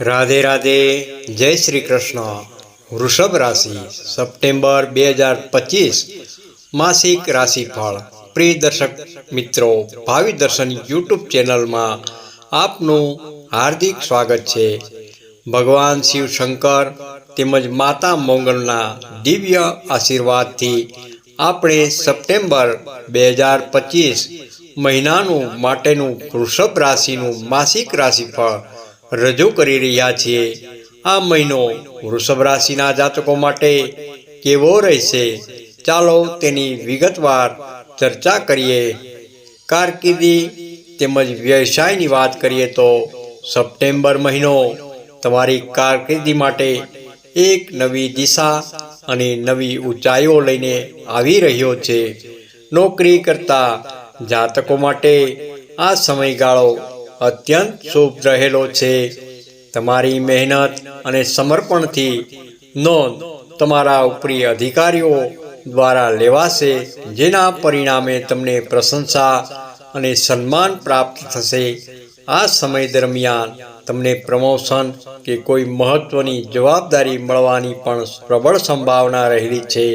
રાધે રાધે, જય શ્રી કૃષ્ણ. વૃષભ રાશિ, સપ્ટેમ્બર બે હજાર પચીસ, માસિક રાશિફળ. પ્રિય દર્શક મિત્રો, ભાવિ દર્શન યુટ્યુબ ચેનલમાં આપનું હાર્દિક સ્વાગત છે. ભગવાન શિવ શંકર તેમજ માતા મોંગલના દિવ્ય આશીર્વાદથી આપણે સપ્ટેમ્બર બે હજાર પચીસ મહિનાનું માટેનું વૃષભ રાશિનું માસિક રાશિફળ રજૂ કરી રહ્યા છીએ. આ મહિનો વૃષભ રાશિના જાતકો માટે કેવો રહેશે? ચાલો તેની વિગતવાર ચર્ચા કરીએ. કારકિર્દી તેમજ વ્યવસાયની વાત કરીએ તો સપ્ટેમ્બર મહિનો તમારી કારકિર્દી માટે એક નવી દિશા અને નવી ઊંચાઈઓ લઈને આવી રહ્યો છે. નોકરી કરતા જાતકો માટે આ સમયગાળો અત્યંત શુભ રહેલો છે. તમારી મહેનત અને સમર્પણથી નોંધ તમારા ઉપરી અધિકારીઓ દ્વારા લેવાશે, જેના પરિણામે તમને પ્રશંસા અને સન્માન પ્રાપ્ત થશે. આ સમય દરમિયાન તમને પ્રમોશન કે કોઈ મહત્વની જવાબદારી મળવાની પણ પ્રબળ સંભાવના રહેલી છે.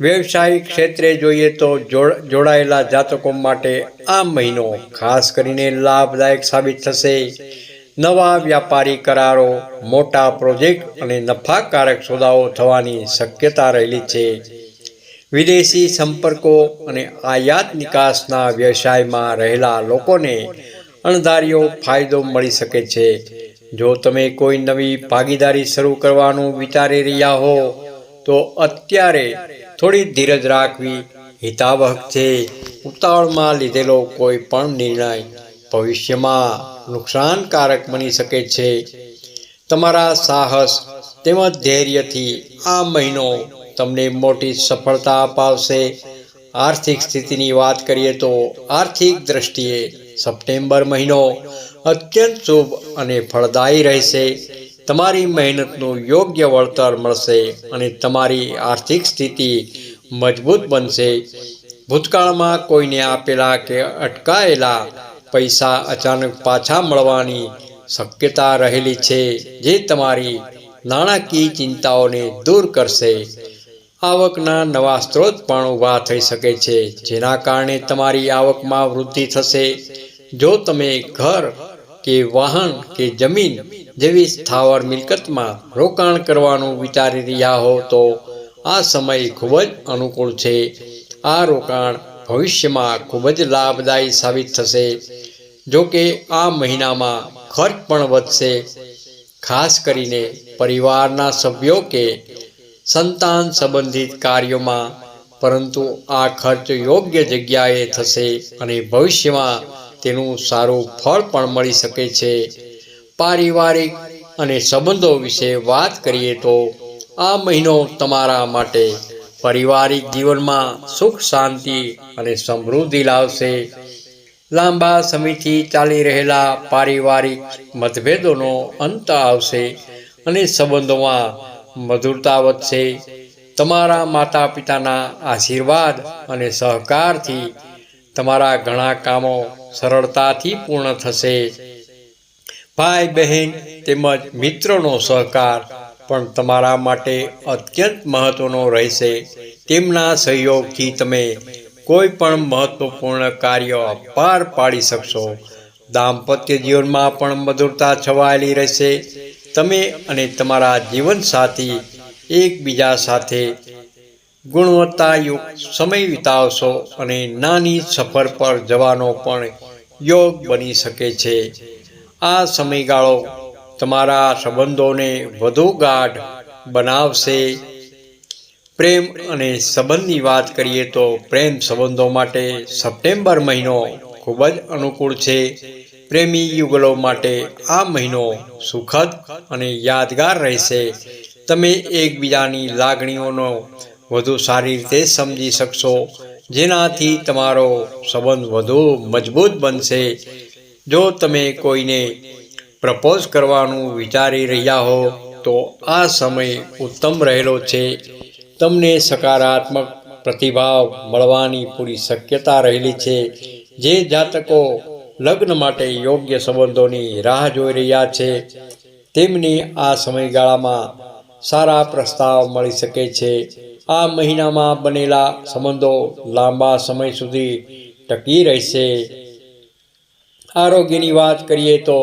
વ્યવસાયિક ક્ષેત્રે જોઈએ તો જોડાયેલા જાતકો માટે આ મહિનો ખાસ કરીને લાભદાયક સાબિત થશે. નવા વ્યાપારી કરારો, મોટા પ્રોજેક્ટ અને નફાકારક સોદાઓ થવાની શક્યતા રહેલી છે. વિદેશી સંપર્કો અને આયાત નિકાસના વ્યવસાયમાં રહેલા લોકોને અણધાર્યો ફાયદો મળી શકે છે. જો તમે કોઈ નવી ભાગીદારી શરૂ કરવાનું વિચારી રહ્યા હો, તો અત્યારે થોડી ધીરજ રાખવી હિતાવહક છે. ઉતાવળમાં લીધેલો કોઈ પણ નિર્ણય ભવિષ્યમાં નુકસાનકારક બની શકે છે. તમારા સાહસ તેમજ ધૈર્યથી આ મહિનો તમને મોટી સફળતા અપાવશે. આર્થિક સ્થિતિની વાત કરીએ તો આર્થિક દ્રષ્ટિએ સપ્ટેમ્બર મહિનો અત્યંત શુભ અને ફળદાયી રહેશે. તમારી મહેનતનું યોગ્ય વળતર મળશે અને તમારી આર્થિક સ્થિતિ મજબૂત બનશે. ભૂતકાળમાં કોઈને આપેલા કે અટકાયેલા પૈસા અચાનક પાછા મળવાની શક્યતા રહેલી છે, જે તમારી નાણાકીય ચિંતાઓને દૂર કરશે. આવકના નવા સ્ત્રોત પણ ઊભા થઈ શકે છે, જેના કારણે તમારી આવકમાં વૃદ્ધિ થશે. જો તમે ઘર કે વાહન કે જમીન જેવી સ્થાવર મિલકતમાં રોકાણ કરવાનું વિચારી રહ્યા હો તો આ સમય ખૂબ જ અનુકૂળ છે. આ રોકાણ ભવિષ્યમાં ખૂબ જ લાભદાયી સાબિત થશે. જો કે આ મહિનામાં ખર્ચ પણ વધશે. ખાસ કરીને પરિવારના સભ્યો કે સંતાન સંબંધિત કાર્યોમાં, પરંતુ આ ખર્ચ યોગ્ય જગ્યાએ થશે અને ભવિષ્યમાં તેનું સારું ફળ પણ મળી શકે છે. પારિવારિક અને સંબંધો વિશે વાત કરીએ તો આ મહિનો તમારા માટે પારિવારિક જીવનમાં સુખ, શાંતિ અને સમૃદ્ધિ લાવશે. લાંબા સમયથી ચાલી રહેલા પારિવારિક મતભેદોનો અંત આવશે અને સંબંધોમાં મધુરતા વધશે. તમારા માતા પિતાના આશીર્વાદ અને સહકારથી તમારા ઘણા કામો સરળતાથી પૂર્ણ થશે. ભાઈ બહેન તેમજ મિત્રોનો સહકાર પણ તમારા માટે અત્યંત મહત્વનો રહેશે. તેમના સહયોગથી તમે કોઈ પણ મહત્વપૂર્ણ કાર્ય પાર પાડી શકશો. દાંપત્ય જીવનમાં પણ મધુરતા છવાયેલી રહેશે. તમે અને તમારા જીવનસાથી એકબીજા સાથે ગુણવત્તાયુક્ત સમય વિતાવશો અને નાની સફર પર જવાનો પણ યોગ બની શકે છે. આ સમયગાળો તમારા સંબંધોને વધુ ગાઢ બનાવશે. પ્રેમ અને સંબંધની વાત કરીએ તો પ્રેમ સંબંધો માટે સપ્ટેમ્બર મહિનો ખૂબ જ અનુકૂળ છે. પ્રેમી યુગલો માટે આ મહિનો સુખદ અને યાદગાર રહેશે. તમે એકબીજાની લાગણીઓનો વધુ સારી રીતે સમજી શકશો, જેનાથી તમારો સંબંધ વધુ મજબૂત બનશે. જો તમે કોઈને પ્રપોઝ કરવાનું વિચારી રહ્યા હો, તો આ સમય ઉત્તમ રહેલો છે. તમને સકારાત્મક પ્રતિભાવ મળવાની પૂરી શક્યતા રહેલી છે. જે જાતકો લગ્ન માટે યોગ્ય સંબંધોની રાહ જોઈ રહ્યા છે, તેમની આ સમયગાળામાં સારા પ્રસ્તાવ મળી શકે છે. આ મહિનામાં બનેલા સંબંધો લાંબા સમય સુધી ટકી રહેશે. આરોગ્યની વાત કરીએ તો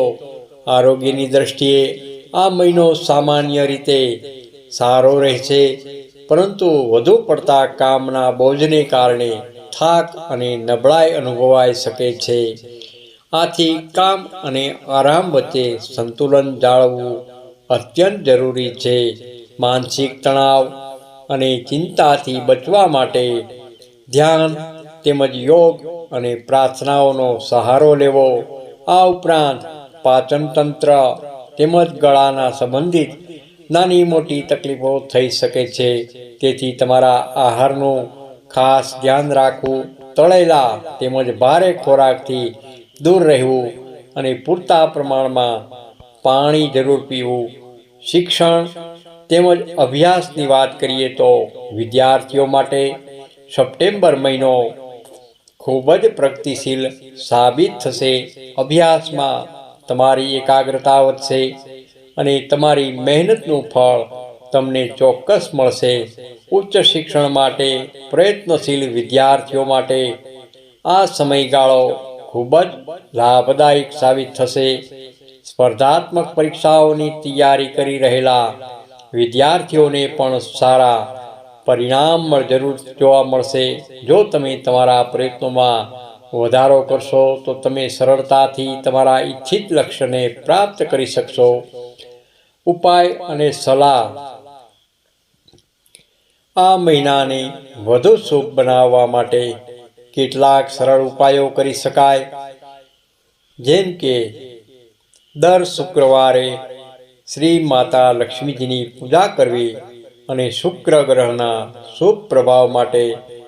આરોગ્યની દ્રષ્ટિએ આ મહિનો સામાન્ય રીતે સારો રહેશે, પરંતુ વધુ પડતા કામના બોજને કારણે થાક અને નબળાઈ અનુભવાઈ શકે છે. આથી કામ અને આરામ વચ્ચે સંતુલન જાળવવું અત્યંત જરૂરી છે. માનસિક તણાવ અને ચિંતાથી બચવા માટે ધ્યાન તેમજ યોગ અને પ્રાર્થનાઓનો સહારો લેવો. આ ઉપરાંત પાચનતંત્ર તેમજ ગળાના સંબંધિત નાની મોટી તકલીફો થઈ શકે છે. તેથી તમારા આહારનું ખાસ ધ્યાન રાખવું, તળેલા તેમજ ભારે ખોરાકથી દૂર રહેવું અને પૂરતા પ્રમાણમાં પાણી જરૂર પીવું, શિક્ષણ તેમજ અભ્યાસની વાત કરીએ તો વિદ્યાર્થીઓ માટે સપ્ટેમ્બર મહિનો ખૂબ જ પ્રગતિશીલ સાબિત થશે. અભ્યાસમાં તમારી એકાગ્રતા વધશે અને તમારી મહેનતનું ફળ તમને ચોક્કસ મળશે. ઉચ્ચ શિક્ષણ માટે, પ્રયત્નશીલ વિદ્યાર્થીઓ માટે આ સમયગાળો ખૂબ જ લાભદાયક સાબિત થશે. સ્પર્ધાત્મક પરીક્ષાઓની તૈયારી કરી રહેલા વિદ્યાર્થીઓને પણ સારા પરિણામ જરૂર જોવા મળશે. જો તમે તમારા પ્રયત્નોમાં વધારો કરશો, તો તમે સરળતાથી તમારા ઈચ્છિત લક્ષ્યને પ્રાપ્ત કરી શકશો. ઉપાય અને સલાહ. આ મહિનાને વધુ શુભ બનાવવા માટે કેટલાક સરળ ઉપાયો કરી શકાય. જેમ કે, દર શુક્રવારે શ્રી માતા લક્ષ્મીજીની પૂજા કરવી. અને શુક્ર ગ્રહના શુભ પ્રભાવ માટે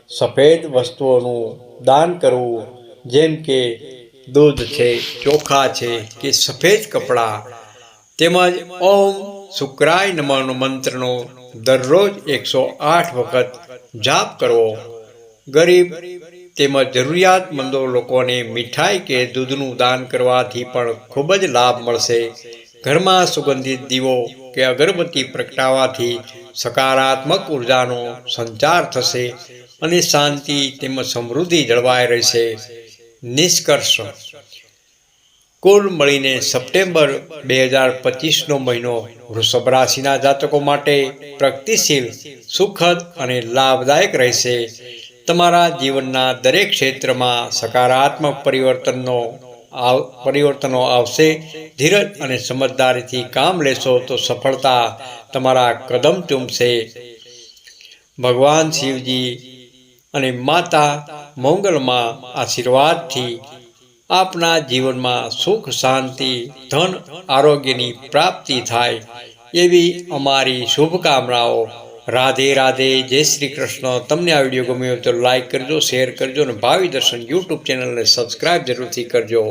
સફેદ વસ્તુઓનું દાન કરવું, જેમ કે દૂધ છે, ચોખા છે કે સફેદ કપડાં, તેમજ ઓમ શુક્રાય નમઃનો મંત્રનો દરરોજ એકસો આઠ વખત જાપ કરવો. ગરીબ તેમજ જરૂરિયાતમંદો લોકોને મીઠાઈ કે દૂધનું દાન કરવાથી પણ ખૂબ જ લાભ મળશે. ઘરમાં સુગંધિત દીવો કે અગરબત્તી પ્રગટાવવાથી સકારાત્મક ઉર્જાનો સંચાર થશે અને શાંતિ તેમજ સમૃદ્ધિ જળવાઈ રહેશે. નિષ્કર્ષ. કુલ મળીને સપ્ટેમ્બર બે હજાર પચીસનો મહિનો વૃષભ રાશિના જાતકો માટે પ્રગતિશીલ, સુખદ અને લાભદાયક રહેશે. તમારા જીવનના દરેક ક્ષેત્રમાં સકારાત્મક પરિવર્તનનો પરિવર્તનો આવશે, ધીરજ અને સમજદારીથી કામ લેશો તો સફળતા તમારા કદમ ચૂમશે. ભગવાન શિવજી અને માતા મંગલમાં આશીર્વાદથી આપના જીવનમાં સુખ, શાંતિ, ધન, આરોગ્યની પ્રાપ્તિ થાય એવી અમારી શુભકામનાઓ રાધે રાધે, જય શ્રી કૃષ્ણ. તમને આ વીડિયો ગમ્યો તો લાઈક કરજો શેર કરજો અને ભાવિ દર્શન યુટ્યુબ ચેનલને સબસ્ક્રાઈબ જરૂરથી કરજો.